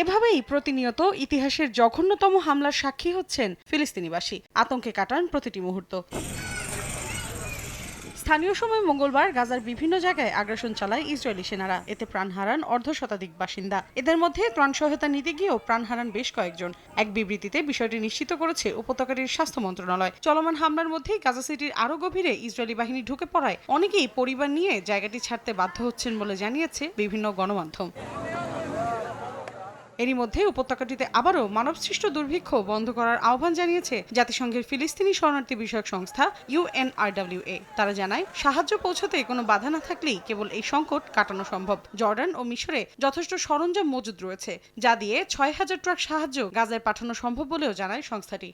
এভাবেই প্রতিনিয়ত ইতিহাসের জঘন্যতম হামলার সাক্ষী হচ্ছেন ফিলিস্তিনিবাসী। আতঙ্কে কাটান প্রতিটি মুহূর্ত। স্থানীয় সময় মঙ্গলবার গাজার বিভিন্ন জায়গায় আগ্রাসন চালায় ইসরায়েলি সেনারা। এতে প্রাণ হারান অর্ধ শতাধিক বাসিন্দা। এদের মধ্যে ত্রাণ সহায়তা নিতে গিয়েও প্রাণ হারান বেশ কয়েকজন। এক বিবৃতিতে বিষয়টি নিশ্চিত করেছে উপত্যকাটির স্বাস্থ্য মন্ত্রণালয়। চলমান হামলার মধ্যেই গাজা সিটির আরও গভীরে ইসরায়েলি বাহিনী ঢুকে পড়ায় অনেকেই পরিবার নিয়ে জায়গাটি ছাড়তে বাধ্য হচ্ছেন বলে জানিয়েছে বিভিন্ন গণমাধ্যম। এরই মধ্যে উপত্যকাটিতে আবারও মানবসৃষ্ট দুর্ভিক্ষ বন্ধ করার আহ্বান জানিয়েছে জাতিসংঘের ফিলিস্তিনি শরণার্থী বিষয়ক সংস্থা ইউএনআরডব্লিউএ তারা জানায়, সাহায্য পৌঁছাতে কোনো বাধা না থাকলেই কেবল এই সংকট কাটানো সম্ভব। জর্ডান ও মিশরে যথেষ্ট সরঞ্জাম মজুদ রয়েছে, যা দিয়ে ছয় হাজার ট্রাক সাহায্য গাজায় পাঠানো সম্ভব বলেও জানায় সংস্থাটি।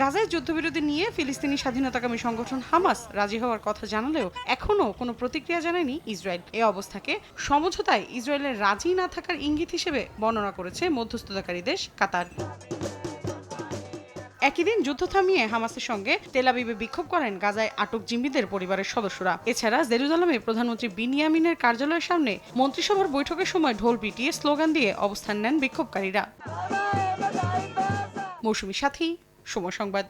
গাজায় যুদ্ধবিরতি নিয়ে ফিলিস্তিনি স্বাধীনতাকামী সংগঠন হামাস রাজি হওয়ার কথা জানালেও এখনও কোনো প্রতিক্রিয়া জানায়নি ইসরায়েল। এ অবস্থাকে সমঝোতায় ইসরায়েলের রাজি না থাকার ইঙ্গিত হিসেবে বর্ণনা করেছে মধ্যস্থতাকারী দেশ কাতার। একই দিন যুদ্ধ থামিয়ে হামাসের সঙ্গে তেলাবিবে বিক্ষোভ করেন গাজায় আটক জিম্মিদের পরিবারের সদস্যরা। এছাড়া জেরুজালেমে প্রধানমন্ত্রী বিনিয়ামিনের কার্যালয়ের সামনে মন্ত্রিসভার বৈঠকের সময় ঢোল পিটিয়ে স্লোগান দিয়ে অবস্থান নেন বিক্ষোভকারীরা। মৌসুমী সাথী সময় সংবাদ